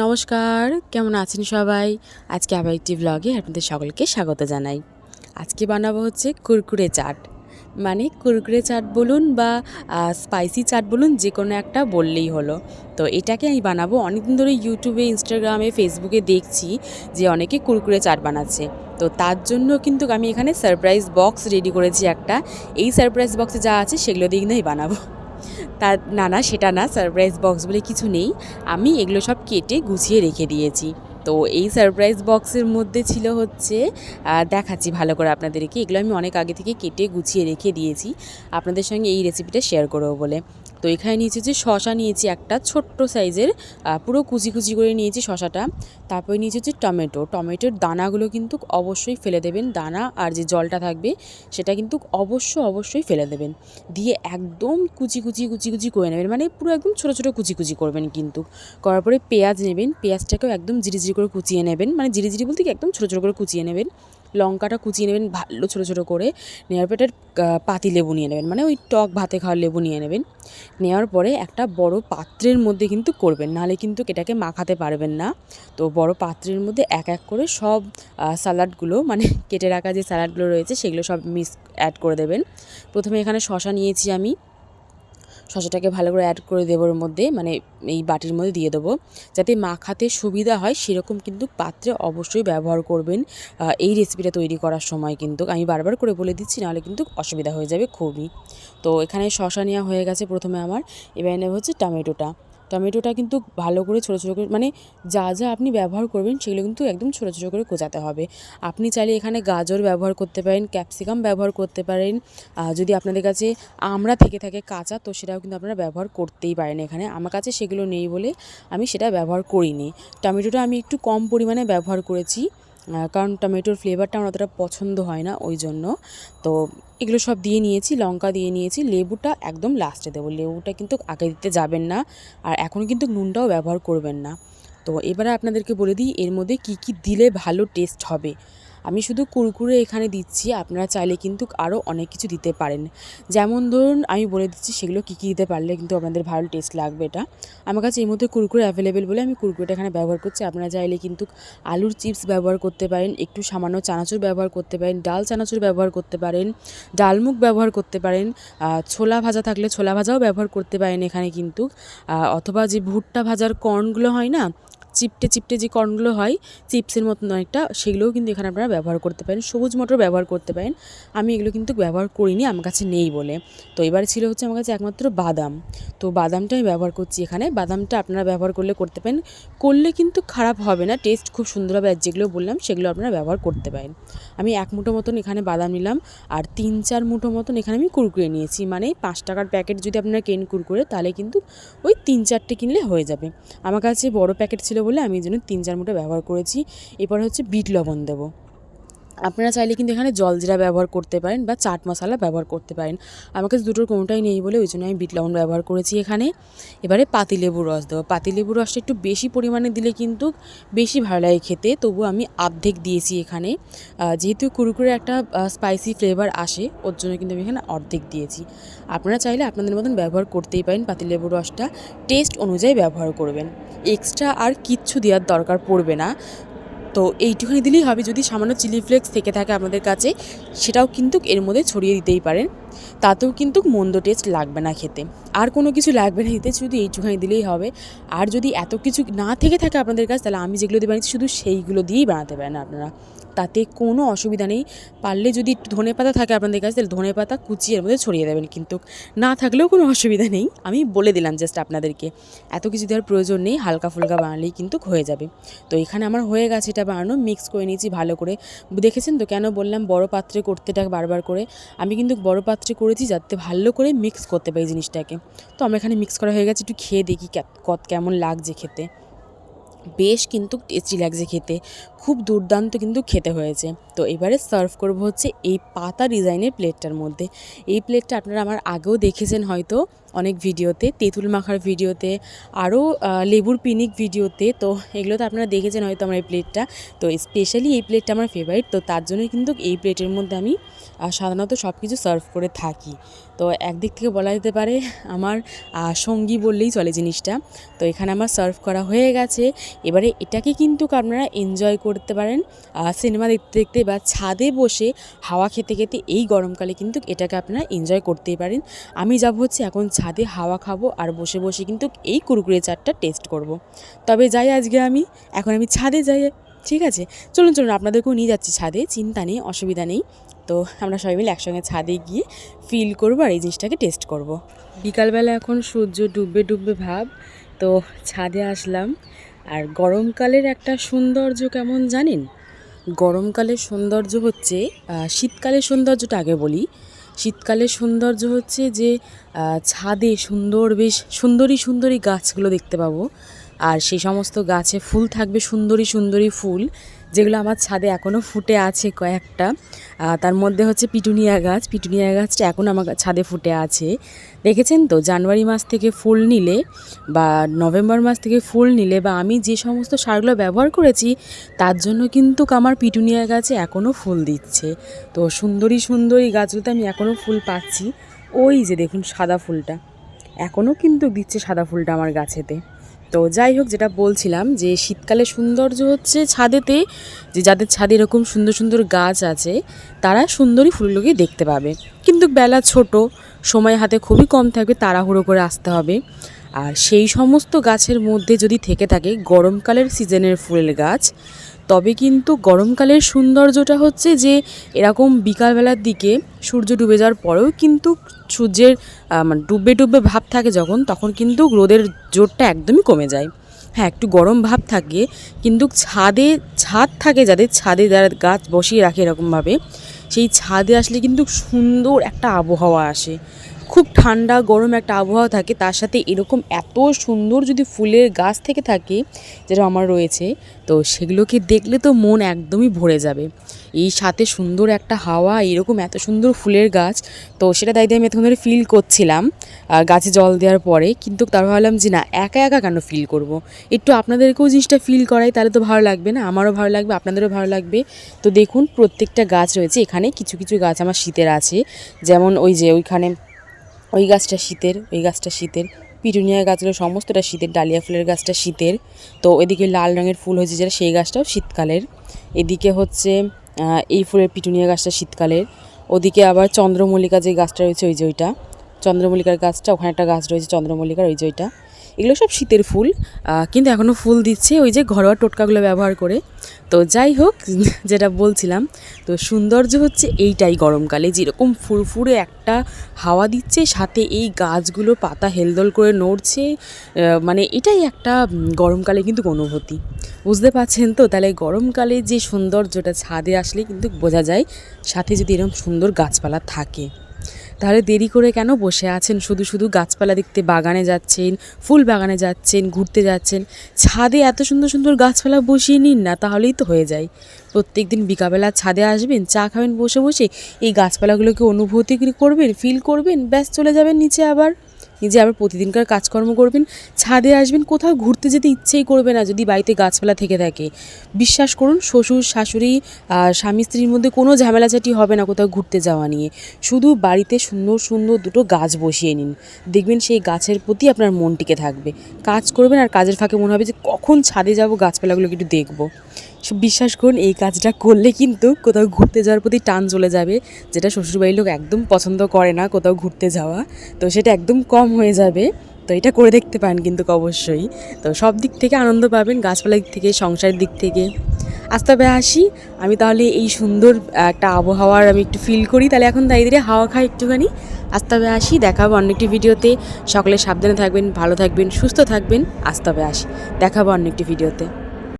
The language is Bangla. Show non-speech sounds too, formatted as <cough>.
নমস্কার, কেমন আছেন সবাই? আজকে আবার একটি ব্লগে আপনাদের সকলকে স্বাগত জানাই। আজকে বানাবো হচ্ছে কুরকুরে চাট। মানে কুরকুরে চাট বলুন বা স্পাইসি চাট বলুন যে কোনো একটা বললেই হলো। তো এটাকে আমি বানাবো। অনেকদিন ধরে ইউটিউবে, ইনস্টাগ্রামে ফেসবুকে দেখছি যে অনেকে কুরকুরে চাট বানাচ্ছে। তো তার জন্য কিন্তু আমি এখানে সারপ্রাইজ বক্স রেডি করেছি একটা। এই সারপ্রাইজ বক্সে যা আছে সেগুলো দিয়ে কিনাই বানাবো। তার না না, সেটা না সারপ্রাইজ বক্স বলে কিছু নেই। আমি এগুলো সব কেটে গুছিয়ে রেখে দিয়েছি। তো এই সারপ্রাইজ বক্সের মধ্যে ছিল হচ্ছে দেখাচ্ছি ভালো করে আপনাদেরকে। এগুলো আমি অনেক আগে থেকে কেটে গুছিয়ে রেখে দিয়েছি। আপনাদের সঙ্গে এই রেসিপিটা শেয়ার করব বলে। তো এখানে নিয়েছি যে শশা নিয়েছি একটা, ছোট্ট সাইজের পুরো কুচি কুচি করে নিয়েছি শশাটা। তারপরে নিয়েছি হচ্ছে টমেটো। টমেটোর দানাগুলো কিন্তু অবশ্যই ফেলে দেবেন। দানা আর যে জলটা থাকবে, সেটা কিন্তু অবশ্য অবশ্যই ফেলে দেবেন। দিয়ে একদম কুচি কুচি কুচি কুচি করে নেবেন। মানে পুরো একদম ছোটো ছোটো কুচি কুচি করবেন কিন্তু। করার পরে পেঁয়াজ নেবেন। পেঁয়াজটাকেও একদম জিরি জিরি করে কুচিয়ে নেবেন। মানে জিরি জিরি বলতে কি একদম ছোটো ছোটো করে কুচিয়ে নেবেন। লঙ্কাটা কুচিয়ে নেবেন ভালো ছোটো ছোটো করে। নেওয়ার পরে পাতি লেবু নিয়ে নেবেন। মানে ওই টক ভাতে খাওয়ার লেবু নিয়ে নেবেন। নেওয়ার পরে একটা বড় পাত্রের মধ্যে কিন্তু করবেন। নাহলে কিন্তু এটাকে মাখাতে পারবেন না। তো বড় পাত্রের মধ্যে এক এক করে সব স্যালাডগুলো মানে কেটে রাখা যে স্যালাডগুলো রয়েছে, সেগুলো সব মিক্স, অ্যাড করে দেবেন। প্রথমে এখানে শশা নিয়েছি আমি। শশাটাকে ভালো করে অ্যাড করে দেবো ওর মধ্যে মানে এই বাটির মধ্যে দিয়ে দেবো। যাতে মাখাতে সুবিধা হয়, সেরকম কিন্তু পাত্রে অবশ্যই ব্যবহার করবেন এই রেসিপিটা তৈরি করার সময় কিন্তু। আমি বারবার করে বলে দিচ্ছি, নাহলে কিন্তু অসুবিধা হয়ে যাবে খুবই। তো এখানে শশা নেওয়া হয়ে গেছে প্রথমে আমার। এবার নেব হচ্ছে টমেটোটা। টমেটোটা কিন্তু ভালো করে ছোটো ছোটো করে মানে যা যা আপনি ব্যবহার করবেন সেগুলো কিন্তু একদম ছোটো ছোটো করে কোচাতে হবে। আপনি চাইলে এখানে গাজর ব্যবহার করতে পারেন, ক্যাপসিকাম ব্যবহার করতে পারেন যদি আপনাদের কাছে আমড়া থেকে থাকে কাঁচা, তো সেটাও কিন্তু আপনারা ব্যবহার করতেই পারেন এখানে। আমার কাছে সেগুলো নেই বলে আমি সেটা ব্যবহার করিনি। টমেটোটা আমি একটু কম পরিমাণে ব্যবহার করেছি। কারণ টমেটোর ফ্লেভারটা আমার অতটা পছন্দ হয় না ওই জন্য তো এগুলো সব দিয়ে নিয়েছি, লঙ্কা দিয়ে নিয়েছি, লেবুটা একদম লাস্টে দেবো। লেবুটা কিন্তু আগে দিতে যাবেন না আর এখন কিন্তু নুনটাও ব্যবহার করবেন না। তো এবারে আপনাদেরকে বলে দিই, এর মধ্যে কি কি দিলে ভালো টেস্ট হবে। আমি শুধু কুরকুরে এখানে দিচ্ছি, আপনারা চাইলে কিন্তু আরও অনেক কিছু দিতে পারেন। যেমন ধরুন, আমি বলে দিচ্ছি সেগুলো কী কী দিতে পারলে কিন্তু আপনাদের ভালো টেস্ট লাগবে এটা। আমার কাছে এই মধ্যে কুরকুরে অ্যাভেলেবেল বলে আমি কুরকুরেটা এখানে ব্যবহার করছি। আপনারা চাইলে কিন্তু আলুর চিপস ব্যবহার করতে পারেন, একটু সামান্য চানাচুর ব্যবহার করতে পারেন, ডাল চানাচুর ব্যবহার করতে পারেন ডালমুখ ব্যবহার করতে পারেন ছোলা ভাজা থাকলে ছোলা ভাজাও ব্যবহার করতে পারেন এখানে কিন্তু। অথবা যে ভুট্টা ভাজার কর্নগুলো হয় না চিপটে চিপটে যে কর্নগুলো হয়, চিপসের মতন অনেকটা, সেগুলোও কিন্তু এখানে আপনারা ব্যবহার করতে পারেন। সবুজ মটর ব্যবহার করতে পারেন। আমি এগুলো কিন্তু ব্যবহার করিনি, আমার কাছে নেই বলে। তো এবারে ছিল হচ্ছে আমার কাছে একমাত্র বাদাম। তো বাদামটা আমি ব্যবহার করছি এখানে। বাদামটা আপনারা ব্যবহার করলে করতে পারেন। করলে কিন্তু খারাপ হবে না, টেস্ট খুব সুন্দর হবে। আর যেগুলো বললাম, সেগুলো আপনারা ব্যবহার করতে পারেন। আমি এক মুঠো মতন এখানে বাদাম নিলাম, আর তিন চার মুঠো মতন এখানে আমি কুরকুরে নিয়েছি। মানে পাঁচ টাকার প্যাকেট যদি আপনারা কেন কুরকুরে, তাহলে কিন্তু ওই তিন চারটে কিনলে হয়ে যাবে। আমার কাছে বড় প্যাকেট ছিল বলে আমি এই জন্য তিন চার মুঠো ব্যবহার করেছি। এরপর হচ্ছে বিট লবণ দেবো। আপনারা চাইলে কিন্তু এখানে জলজিরা ব্যবহার করতে পারেন বা চাট মশলা ব্যবহার করতে পারেন। আমার কাছে দুটোর কোনোটাই নেই বলে ওই জন্য আমি বিট লবণ ব্যবহার করেছি এখানে। এবারে পাতিলেবুর রস দেবো। পাতিলেবুর রসটা একটু বেশি পরিমাণে দিলে কিন্তু বেশি ভালো লাগে খেতে, তবু আমি অর্ধেক দিয়েছি এখানে। যেহেতু কুরকুরে একটা স্পাইসি ফ্লেভার আসে, ওর জন্য কিন্তু আমি এখানে অর্ধেক দিয়েছি। আপনারা চাইলে আপনাদের মতন ব্যবহার করতেই পারেন পাতিলেবুর রসটা। টেস্ট অনুযায়ী ব্যবহার করবেন। এক্সট্রা আর কিচ্ছু দেওয়ার দরকার পড়বে না। তো এইটুখানি দিলেই হবে। যদি সামান্য চিলি ফ্লেক্স থেকে থাকে আমাদের কাছে, সেটাও কিন্তু এর মধ্যে ছড়িয়ে দিতেই পারেন। তাতেও কিন্তু মন্দ টেস্ট লাগবে না খেতে। আর কোনো কিছু লাগবে না দিতে শুধু এইটুখানি দিলেই হবে। আর যদি এত কিছু না থেকে থাকে আপনাদের কাছে, তাহলে আমি যেগুলো দিয়ে বানিয়েছি শুধু সেইগুলো দিয়েই বানাতে পারেন আপনারা। তাতে কোনো অসুবিধা নেই। পারলে যদি একটু ধনে পাতা থাকে আপনাদের কাছে, তাহলে ধনে পাতা কুচিয়ে এর মধ্যে ছড়িয়ে দেবেন কিন্তু। না থাকলেও কোনো অসুবিধা নেই। আমি বলে দিলাম জাস্ট আপনাদেরকে। এত কিছু দেওয়ার প্রয়োজন নেই, হালকা ফুলকা বানালেই কিন্তু হয়ে যাবে। তো এখানে আমার হয়ে গেছে এটা বানানো মিক্স করে নিয়েছি ভালো করে। দেখেছেন তো? কেন বললাম বড় পাত্রে করতেটা বারবার করে। আমি কিন্তু বড় পাত্রে করেছি যাতে ভালো করে মিক্স করতে পারি জিনিসটাকে। তো আমার এখানে মিক্স করা হয়ে গেছে, একটু খেয়ে দেখি কত কেমন লাগছে খেতে। বেশ কিন্তু টেস্টি লাগছে খেতে, খুব দুর্দান্ত কিন্তু খেতে হয়েছে। তো এবারে সার্ভ করব হচ্ছে এই পাতা ডিজাইনের প্লেটটার মধ্যে। এই প্লেটটা আপনারা আমার আগেও দেখেছেন হয়তো অনেক ভিডিওতে, তেঁতুল মাখার ভিডিওতে, আরও লেবুর পিনিক ভিডিওতে। তো এগুলো তো আপনারা দেখেছেন হয়তো আমার এই প্লেটটা তো স্পেশালি এই প্লেটটা আমার ফেভারিট তো তার জন্যই কিন্তু এই প্লেটের মধ্যে আমি আহ, সাধারণত সব কিছু সার্ভ করে থাকি। তো একদিক থেকে বলা যেতে পারে আমার সঙ্গী বললেই চলে জিনিসটা। তো এখানে আমার সার্ভ করা হয়ে গেছে। এবারে এটাকে কিন্তু আপনারা এনজয় করতে পারেন। সিনেমা দেখতে দেখতে বা ছাদে বসে হাওয়া খেতে খেতে এই গরমকালে কিন্তু এটাকে আপনারা এনজয় করতেই পারেন। আমি যাব হচ্ছে এখন ছাদে হাওয়া খাব আর বসে বসে কিন্তু এই কুরকুরে চাটটা টেস্ট করব। তবে যাই আজকে আমি এখন আমি ছাদে যাই ঠিক আছে? চলুন চলুন আপনাদেরকেও নিয়ে যাচ্ছি ছাদে চিন্তা নেই অসুবিধা নেই। তো আমরা সবাই মিলে একসঙ্গে ছাদে গিয়ে ফিল করব আর এই জিনিসটাকে টেস্ট করব। বিকালবেলা এখন সূর্য ডুববে ডুববে ভাব, তো ছাদে আসলাম। আর গরমকালের একটা সৌন্দর্য কেমন জানেন? গরমকালের সৌন্দর্য হচ্ছে শীতকালের সৌন্দর্যটা আগে বলি। শীতকালের সৌন্দর্য হচ্ছে যে ছাদে সুন্দর বেশ সুন্দরী সুন্দরী গাছগুলো দেখতে পাবো। আর সেই সমস্ত গাছে ফুল থাকবে, সুন্দরী সুন্দরী ফুল, যেগুলো আমার ছাদে এখনও ফুটে আছে কয়েকটা। তার মধ্যে হচ্ছে পিটুনিয়া গাছ। পিটুনিয়া গাছটা এখন আমার ছাদে ফুটে আছে। দেখেছেন তো? জানুয়ারি মাস থেকে ফুল নিলে বা নভেম্বর মাস থেকে ফুল নিলে বা আমি যে সমস্ত সারগুলো ব্যবহার করেছি, তার জন্য কিন্তু আমার পিটুনিয়া গাছে এখনও ফুল দিচ্ছে। তো সুন্দরী সুন্দরী গাছগুলোতে আমি এখনও ফুল পাচ্ছি। ওই যে দেখুন সাদা ফুলটা। এখনও কিন্তু দিচ্ছে সাদা ফুলটা আমার গাছেতে। তো যাই হোক, যেটা বলছিলাম যে শীতকালে সৌন্দর্য হচ্ছে ছাদেতে, যে যাদের ছাদে এরকম সুন্দর সুন্দর গাছ আছে, তারা সুন্দরী ফুলগুলোকে দেখতে পাবে। কিন্তু বেলা ছোট, সময় হাতে খুবই কম থাকবে, তাড়াহুড়ো করে আসতে হবে। আর সেই সমস্ত গাছের মধ্যে যদি থেকে থাকে গরমকালের সিজনের ফুলের গাছ তবে কিন্তু গরমকালের সৌন্দর্যটা হচ্ছে যে এরকম বিকালবেলার দিকে সূর্য ডুবে যাওয়ার পরেও কিন্তু সূর্যের মানে ডুববে ডুববে ভাব থাকে যখন, তখন কিন্তু রোদের জোরটা একদমই কমে যায়। হ্যাঁ একটু গরম ভাব থাকে, কিন্তু ছাদে, ছাদ থাকে যাদের ছাদে যারা গাছ বসিয়ে রাখে এরকমভাবে, সেই ছাদে আসলে কিন্তু সুন্দর একটা আবহাওয়া আসে। খুব ঠান্ডা, গরম একটা আবহাওয়া থাকে, তার সাথে এরকম এত সুন্দর যদি ফুলের গাছ থেকে থাকে, যেটা আমার রয়েছে, তো সেগুলোকে দেখলে তো মন একদমই ভরে যাবে এই সাথে সুন্দর একটা হাওয়া, এরকম এত সুন্দর ফুলের গাছ, তো সেটা দায়িত্বে আমি এতক্ষণ ধরে ফিল করছিলাম গাছে জল দেওয়ার পরে, কিন্তু তার ভাবলাম যে না, একা একা কেন ফিল করব। একটু আপনাদেরকেও জিনিসটা ফিল করাই, তাহলে তো ভালো লাগবে না, আমারও ভালো লাগবে, আপনাদেরও ভালো লাগবে তো দেখুন, প্রত্যেকটা গাছ রয়েছে, এখানে কিছু কিছু গাছ আমার শীতের আছে, যেমন ওই যে ওইখানে ওই গাছটা শীতের, ওই গাছটা শীতের। পিটুনিয়া গাছগুলো সমস্তটা শীতের, ডালিয়া ফুলের গাছটা শীতের। তো এদিকে লাল রঙের ফুল হয়েছে যেটা, সেই গাছটাও শীতকালের। এদিকে হচ্ছে এই ফুলের পিটুনিয়া গাছটা শীতকালের। ওদিকে আবার চন্দ্রমল্লিকা যে গাছটা রয়েছে, ওই যে ওইটা। চন্দ্রমল্লিকার গাছটা, ওখানে একটা গাছ রয়েছে, চন্দ্রমল্লিকার, ওই যে ওইটা। এগুলো সব শীতের ফুল কিন্তু এখনও ফুল দিচ্ছে ওই যে ঘরোয়া টোটকাগুলো ব্যবহার করে। তো যাই হোক, <laughs> যেটা বলছিলাম, তো সৌন্দর্য হচ্ছে এইটাই গরমকালে, যেরকম ফুরফুরে একটা হাওয়া দিচ্ছে, সাথে এই গাছগুলো পাতা হেলদোল করে নড়ছে মানে এটাই একটা গরমকালে কিন্তু অনুভূতি। বুঝতে পারছেন তো? তাহলে গরমকালে যে সৌন্দর্যটা ছাদে আসলে কিন্তু বোঝা যায়, সাথে যদি এরকম সুন্দর গাছপালা থাকে। তাহলে দেরি করে কেন বসে আছেন? শুধু শুধু গাছপালা দেখতে বাগানে যাচ্ছেন, ফুল বাগানে যাচ্ছেন, ঘুরতে যাচ্ছেন। ছাদে এত সুন্দর সুন্দর গাছপালা বসিয়ে নিন না, তাহলেই তো হয়ে যায়। প্রত্যেক দিন বিকাবেলা ছাদে আসবেন, চা খাবেন, বসে বসে এই গাছপালাগুলোকে অনুভূতি করবেন ফিল করবেন, ব্যাস চলে যাবেন নিচে আবার। নিজে আবার প্রতিদিনকার কাজকর্ম করবেন, ছাদে আসবেন, কোথাও ঘুরতে যেতে ইচ্ছেই করবে না যদি বাড়িতে গাছপালা থেকে থাকে। বিশ্বাস করুন, শ্বশুর, শাশুড়ি স্বামী, স্ত্রীর মধ্যে কোনো ঝামেলাঝাটি হবে না কোথাও ঘুরতে যাওয়া নিয়ে। শুধু বাড়িতে সুন্দর সুন্দর দুটো গাছ বসিয়ে নিন। দেখবেন সেই গাছের প্রতি আপনার মন টিকে থাকবে। কাজ করবেন আর কাজের ফাঁকে মনে হবে যে কখন ছাদে যাব, গাছপালাগুলোকে একটু দেখব। বিশ্বাস করুন, এই কাজটা করলে কিন্তু কোথাও ঘুরতে যাওয়ার প্রতি টান চলে যাবে, যেটা শ্বশুরবাড়ির লোক একদম পছন্দ করে না কোথাও ঘুরতে যাওয়া। তো সেটা একদম কম হয়ে যাবে। তো এটা করে দেখতে পারেন কিন্তু অবশ্যই। তো সব দিক থেকে আনন্দ পাবেন, গাছপালার দিক থেকে, সংসারের দিক থেকে। আজ তবে আসি। আমি তাহলে এই সুন্দর একটা আবহাওয়ার আমি একটু ফিল করি। তাহলে এখন দাঁড়িয়ে দাঁড়িয়ে হাওয়া খাই একটুখানি। আজ তবে আসি দেখাবো অন্য একটি ভিডিওতে। সকলে সাবধানে থাকবেন, ভালো থাকবেন, সুস্থ থাকবেন। আজ তবে আসি। দেখাবো অন্য একটি ভিডিওতে।